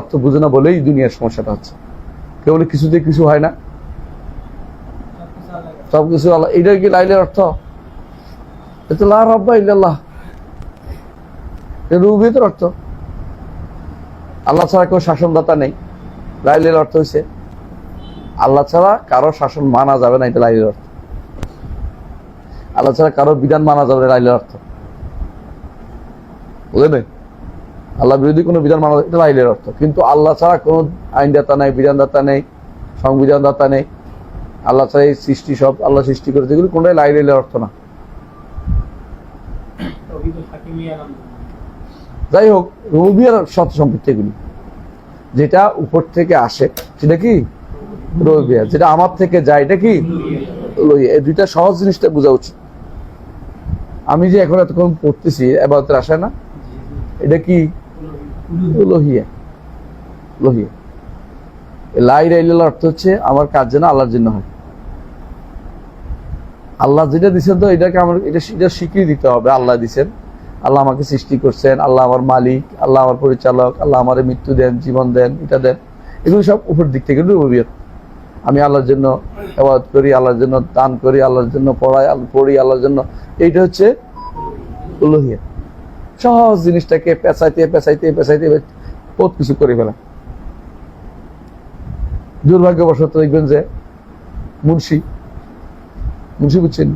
অর্থ বুঝে না বলেই দুনিয়ার সমস্যাটা হচ্ছে। কেবল কিছুতে কিছু হয় না। সব কিছু আল্লাহ এটাই কি লাইলের অর্থ? এটা অর্থ। আল্লাহ ছাড়া কেউ শাসনদাতা নেই। লাইলের অর্থ হয়েছে আল্লাহ ছাড়া কারও শাসন মানা যাবে না, এটা লাইলের অর্থ। আল্লাহ ছাড়া কারও বিধান মানা যাবে না লাইলের অর্থ। বুঝলেন? আল্লাহ বিরোধী কোনো বিধান মানা এটা লাইলের অর্থ। কিন্তু আল্লাহ ছাড়া কোনো আইনদাতা নেই, বিধানদাতা নেই, সংবিধানদাতা নেই। আল্লাহ ছাড়া এই সৃষ্টি সব আল্লাহ সৃষ্টি করেছে, এগুলো কোনটাই লাইলের অর্থ না। যাই হোক, রবিয়ার সৎ সম্পত্তি এগুলি। যেটা উপর থেকে আসে, সেটা কি? রবিয়া। যেটা আমার থেকে যায়, এটা কি। এই দুইটা সহজ জিনিসটা বোঝা উচিত। আমি যে এখন এতক্ষণ পড়তেছি এবারতের আসে না? এটা কি? লোহিয়া। লোহিয়া। লাই রাইলার অর্থ হচ্ছে আমার কাজ যেন আল্লাহর জন্য হয়। আল্লাহ যেটা দিচ্ছেন তো এটাকে আমার এটা এটা স্বীকৃতি দিতে হবে। আল্লাহ দিচ্ছেন আল্লাহ আমাকে সৃষ্টি করছেন। আল্লাহ আমার মালিক। আল্লাহ আমার পরিচালক। আল্লাহ আমার মৃত্যু দেন, জীবন দেন, এটা দেন। এগুলো সব উপর দিক থেকে রুবিয়ত আমি আল্লাহর জন্য আবাদ করি, আল্লাহর জন্য দান করি, আল্লাহর জন্য পড়াই পড়ি, আল্লাহর জন্য। এইটা হচ্ছে উলুহিয়া সহজ জিনিসটাকে পেঁচাইতে পেঁচাইতে পেঁচাইতে বহুত কিছু করে ফেলা। দুর্ভাগ্যবশত দেখবেন যে মুন্সি মুন্সি বুঝছেন?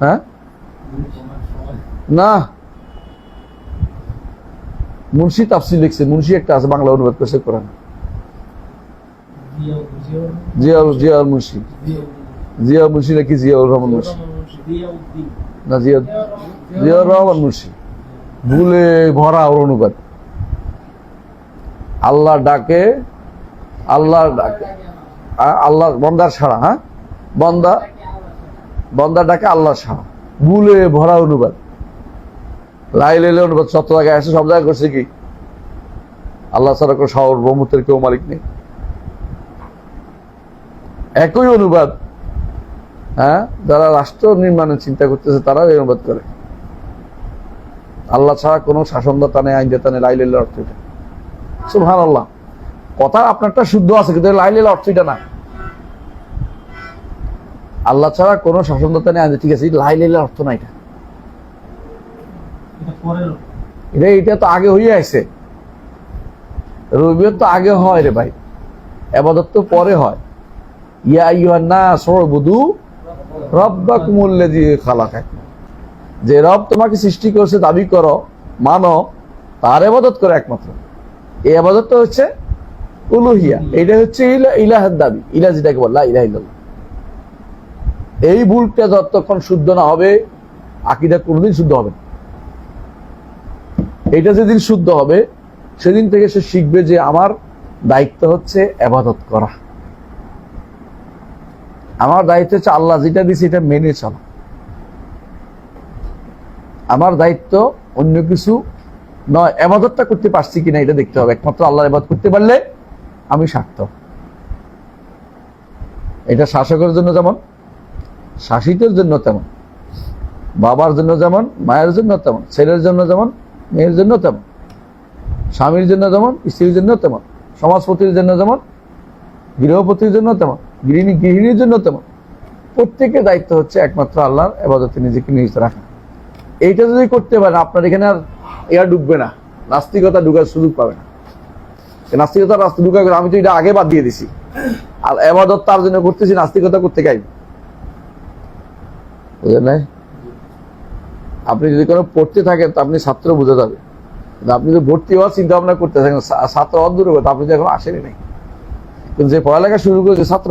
হ্যাঁ? না। মুন্সি তাফসির লিখছে, মুন্সি একটা আছে, বাংলা অনুবাদ করছে কোরআন। জিয়াউল জিয়াউল মুন্সি। জিয়াউল মুন্সি নাকি জিয়াউল রহমান মুন্সি? না জিয়া জিয়াউর রহমান মুন্সি ভুলে ভরা ওর অনুবাদ। আল্লাহ ডাকে আল্লাহ ডাকে আল্লাহ বন্দার ছাড়া হ্যাঁ? বন্দা বন্দা ডাকে আল্লাহ ছাড়া ভুলে ভরা অনুবাদ। লাই লেলে অনুবাদ, সত্য জায়গায় আসে, সব জায়গায় করছে কি? আল্লাহ ছাড়া কোনো সার্বভৌমত্বের কেউ মালিক নেই। একই অনুবাদ হ্যাঁ? যারা রাষ্ট্র নির্মাণের চিন্তা করতেছে তারাও এই অনুবাদ করে। আল্লাহ ছাড়া কোনো শাসনদাতা নেই আইনদাতা নেই লাইলের অর্থ এটা। সুবহান আল্লাহ কথা আপনারটা শুদ্ধ আছে কিন্তু লাইলের অর্থ এটা না। আল্লাহ ছাড়া কোনো শাসনদাতা নেই আইনদাতা ঠিক আছে লাইলের অর্থ না এটা। এটা এটা তো আগে হয়ে আছে। রবিয়ত তো আগে হয় রে ভাই। এবাদত তো পরে হয়। ইয়া ইউহান্না সরবুদু রব্বাকুমুল্লাযী খালাকাকুম যে রব তোমাকে সৃষ্টি করেছে, দাবি করো, মানো, তার এবাদত করো একমাত্র। এই আবাদত হচ্ছে উলুহিয়া। এটা হচ্ছে ইলা ইলাহের দাবি। ইলা যেটাকে বললা ইলাহ এই ভুলটা যতক্ষণ শুদ্ধ না হবে, আকিদা কোনোদিন শুদ্ধ হবে না। এটা যেদিন শুদ্ধ হবে, সেদিন থেকে সে শিখবে যে আমার দায়িত্ব হচ্ছে আবাদত করা। আমার দায়িত্ব হচ্ছে আল্লাহ যেটা দিছে এটা মেনে চলা। আমার দায়িত্ব অন্য কিছু নয়, এবাদতটা করতে পারছি কিনা এটা দেখতে হবে। একমাত্র আল্লাহর এবাদ করতে পারলে আমি সার্থক। এটা শাসকের জন্য যেমন, শাসিতের জন্য তেমন, বাবার জন্য যেমন, মায়ের জন্য তেমন, ছেলের জন্য যেমন, মেয়ের জন্য তেমন, স্বামীর জন্য যেমন, স্ত্রীর জন্য তেমন, সমাজপতির জন্য যেমন, গৃহপতির জন্য তেমন গৃহিণী, গৃহিণীর জন্য তেমন। প্রত্যেকের দায়িত্ব হচ্ছে একমাত্র আল্লাহর এবাদতে নিজেকে নিয়োজিত রাখা। এইটা যদি করতে পারেন, আপনার এখানে আর এরা ডুববে না। নাস্তিকতা ঢুকার সুযোগ পাবে না। নাস্তিকতা রাস্তা ঢুকা আমি তো এটা আগে বাদ দিয়ে দিছি। আর এবাদত তার জন্য করতেছি, নাস্তিকতা করতে গাই। বুঝলেন নাই? আপনি যদি কোনো পড়তে থাকেন, তো আপনি ছাত্র বুঝে যাবে। আপনি যদি ভর্তি হওয়ার চিন্তা ভাবনা করতে থাকেন ছাত্র অদূর আপনি তো এখন আসেনি নাই। কিন্তু যে পড়ালেখা শুরু করেছে ছাত্র,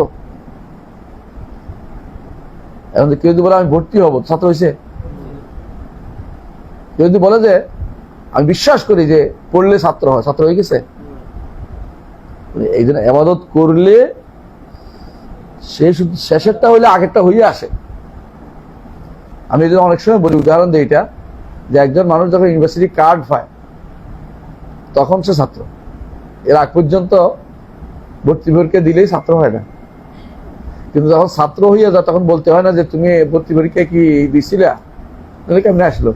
এখন কেউ যদি বলে আমি ভর্তি হব, ছাত্র হয়েছে কেউ যদি বলে যে আমি বিশ্বাস করি যে পড়লে ছাত্র হয়, ছাত্র হয়ে গেছে। এই জন্য আবাদত করলে সে শুধু শেষেরটা হইলে আগেরটা হয়ে আসে। আমি যদি অনেক সময় বলি, উদাহরণ দিই এটা, যে একজন মানুষ যখন ইউনিভার্সিটি কার্ড পায়, তখন সে ছাত্র। এর আগ পর্যন্ত ভর্তি পরীক্ষা দিলেই ছাত্র হয় না। কিন্তু যখন ছাত্র হইয়া যায় তখন বলতে হয় না যে, তুমি ভর্তি পরীক্ষা কি দিছিলা? তাহলে কেমনে আসলো?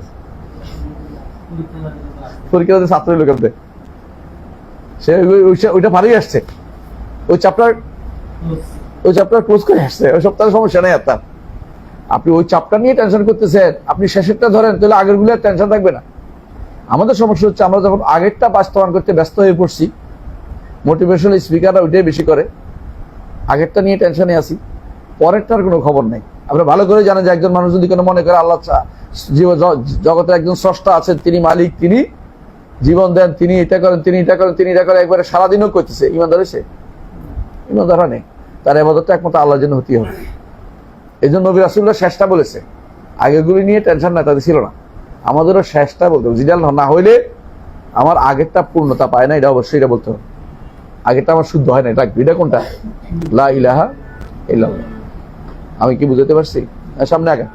পরীক্ষা ছাত্র হইল কেমনে? সে ওই- ওই- ওইটা পারিয়ে আসছে। ওই চ্যাপ্টার ওই চ্যাপ্টার ক্লোজ করে আসছে। ওই সপ্তাহে সমস্যা নেই আপনার আপনি ওই চাপটা নিয়ে টেনশন করতেছেন। আপনি শেষেরটা ধরেন, তাহলে আগেরগুলো টেনশন থাকবে না। আমাদের সমস্যা হচ্ছে, আমরা যখন আগেরটা বাস্তবায়ন করতে ব্যস্ত হয়ে পড়ছি মোটিভেশনাল স্পিকাররা ওইটাই বেশি করে। আগেরটা নিয়ে টেনশনে আসি পরেরটার কোনো খবর নেই। আমরা ভালো করে জানেন যে একজন মানুষ যদি কোনো মনে করে আল্লাহ চা- জীব জ- জগতের একজন স্রষ্টা আছেন তিনি মালিক, তিনি জীবন দেন, তিনি এটা করেন, তিনি এটা করেন, তিনি এটা করেন, একবারে সারাদিনও করতেছে ইমানদার সে ইমানদারা নেই। তার এবাদতটা একমাত্র আল্লাহর জন্য হতে হবে। এই জন্য নবী রাসুল্লাহ শেষটা বলেছে। আগেরগুলি নিয়ে টেনশন না তাদের ছিল না। আমাদেরও শেষটা বলতে হবে। জিডাল না হইলে আমার আগেরটা পূর্ণতা পায় না, এটা অবশ্যই এটা বলতে হবে। আগেরটা আমার শুদ্ধ হয় না এটা এটা কোনটা? লা ইলাহা ইল্লাল্লাহ। আমি কি বুঝাতে পারছি? সামনে আগে